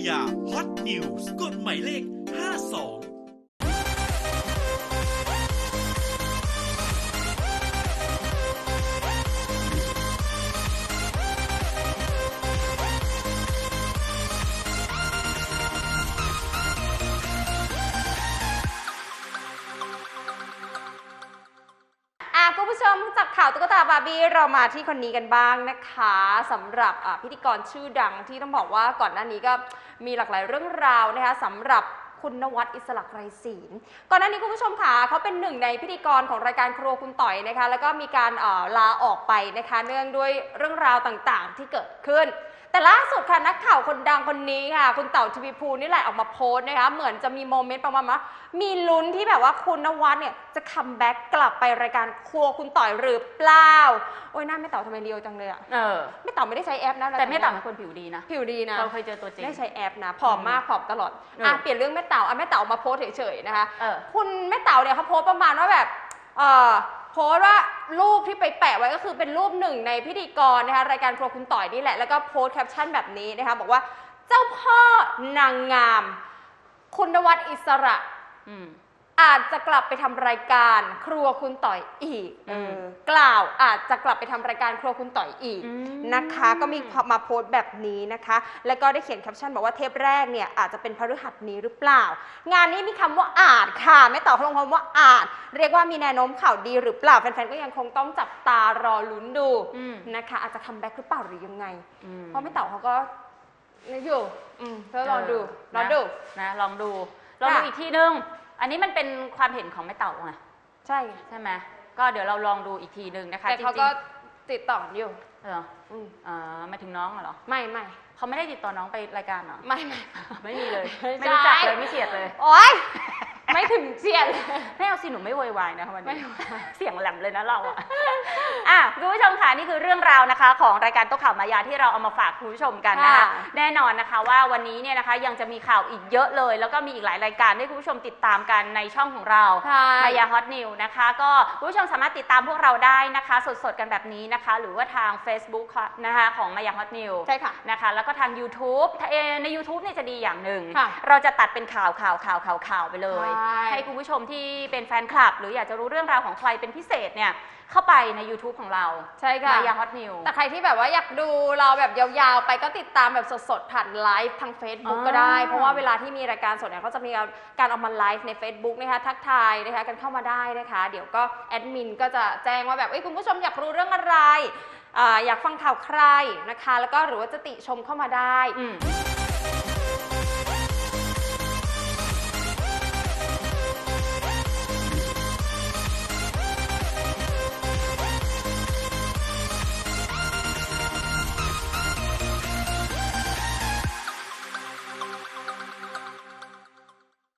ายาฮอตนิวส์กฎหมายเลข 52 คุณผู้ชมจากข่าวตุ๊กตาบาร์บี้เรามาที่คนนี้กันบ้างนะคะสำหรับพิธีกรชื่อดังที่ต้องบอกว่าก่อนหน้านี้ก็มีหลากหลายเรื่องราวนะคะสำหรับคุณนวัดอิสระไกรศีลก่อนหน้านี้คุณผู้ชมค่ะเขาเป็นหนึ่งในพิธีกรของรายการครัวคุณต่อยนะคะ แล้วก็มีการลาออกไปนะคะ เนื่องด้วยเรื่องราวต่างๆ ที่เกิดขึ้น แต่ล่าสุดค่ะนักข่าวคนดังคนนี้ค่ะ คุณเต่าทีวีภูนี่แหละออกมาโพสต์นะคะ เหมือนจะมีโมเมนต์ประมาณว่ามีลุ้นที่แบบว่าคุณนวัดเนี่ยจะคัมแบ็กกลับไปรายการครัวคุณต่อยหรือเปล่า โอ้ยหน้าแม่เต่าทำไมเรียวจังเลยอะเออ แม่เต่าไม่ได้ใช้แอปนะแต่แม่เต่าเป็นคนผิวดีนะ ผิวดีนะเราเคยเจอตัวจริงได้ใช้แอปนะผอมมากผอมตลอดเอออะเปลี่ยนเรื่องแม่เต่าอะแม่เต่ามาโพสต์เฉยๆนะคะ เออ คุณแม่เต่าเนี่ยเขาโพสต์ประมาณว่าแบบ เออ โพสต์ว่ารูปที่ไปแปะไว้ก็คือเป็นรูปหนึ่งในพิธีกรนะคะรายการครัวคุณต่อยนี่แหละ แล้วก็โพสต์แคปชั่นแบบนี้นะคะบอกว่าเจ้าพ่อนางงาม คุณวัดอิสระ อืม อาจจะกลับไปทำรายการครัวคุณต่อยอีกอืมเออกล่าวอาจจะกลับไปทำรายการครัวคุณต่อยอีกอืมนะคะ ก็มีมาโพสต์แบบนี้นะคะ แล้วก็ได้เขียนแคปชั่นบอกว่าเทปแรกเนี่ยอาจจะเป็นพฤหัสนี้หรือเปล่า งานนี้มีคำว่าอาจค่ะ ไม่ตอบลงคำว่าอาจ เรียกว่ามีแนวโน้มข่าวดีหรือเปล่าแฟนๆก็ยังคงต้องจับตารอลุ้นดูอืมนะคะ อาจจะคัมแบ็กหรือเปล่าหรือยังไง อืม เพราะไม่เต่าเขาก็อยู่อืมก็รอดูรอนะดู นะลองดูลองดูค่ะ อีกทีนึง อันนี้มันเป็นความเห็นของแม่เต่าไงใช่ไงใช่ไหมก็เดี๋ยวเราลองดูอีกทีนึงนะคะแต่จริเขางก็ติดต่ออยู่ ๆเอออืมเออมาถึงน้องเหรอไม่ไม่เขาไม่ได้ติดต่อน้องไปรายการเหรอ ไม่ไม่ ไม่มีเลยไม่ไม่รู้จักใช่เลยไม่เฉียดเลย โอ๊ย ไม่ถึงเจียนไม่เอาสิหนูไม่โวยวายนะคะวันไม่นี้โวยวาย เสียงแหลมเลยนะเราอะ อะคุณผู้ชมค่ะนี่คือเรื่องราวนะคะ ของรายการโต๊ะข่าวมายาที่เราเอามาฝากคุณผู้ชมกันนะคะค่ะ แน่นอนนะคะว่าวันนี้เนี่ยนะคะยังจะมีข่าวอีกเยอะเลย แล้วก็มีอีกหลายรายการให้คุณผู้ชมติดตามกันในช่องของเรา ใช่ มายาฮอตนิวนะคะ ก็คุณผู้ชมสามารถติดตามพวกเราได้นะคะ สดๆกันแบบนี้นะคะ หรือว่าทาง Facebook ค่ะนะคะของมายาฮอตนิวใช่ค่ะ นะคะ แล้วก็ทาง YouTube ถ้าเอ่อใน YouTube เนี่ยจะดีอย่างหนึ่ง ค่ะเราจะตัดเป็นข่าวข่าวข่าวข่าวข่าวไปเลยใช่ให้คุณผู้ชมที่เป็นแฟนคลับ หรืออยากจะรู้เรื่องราวของใครเป็นพิเศษเนี่ย เข้าไปใน YouTube ของเราใช่ค่ะ มายาฮอตนิว แต่ใครที่แบบว่าอยากดูเราแบบยาวๆ ไปก็ติดตามแบบสดๆ ผ่านไลฟ์ทาง Facebook อ๋อก็ได้เพราะว่าเวลาที่มีรายการสดเนี่ยเขาจะมีการเอามาไลฟ์ใน Facebook นะคะทักทายนะคะกันเข้ามาได้นะคะ เดี๋ยวก็แอดมินก็จะแจ้งว่าแบบเอ้ยคุณผู้ชมอยากรู้เรื่องอะไรอ่าอยากฟังข่าวใครนะคะ แล้วก็หรือว่าจะติชมเข้ามาได้ อืม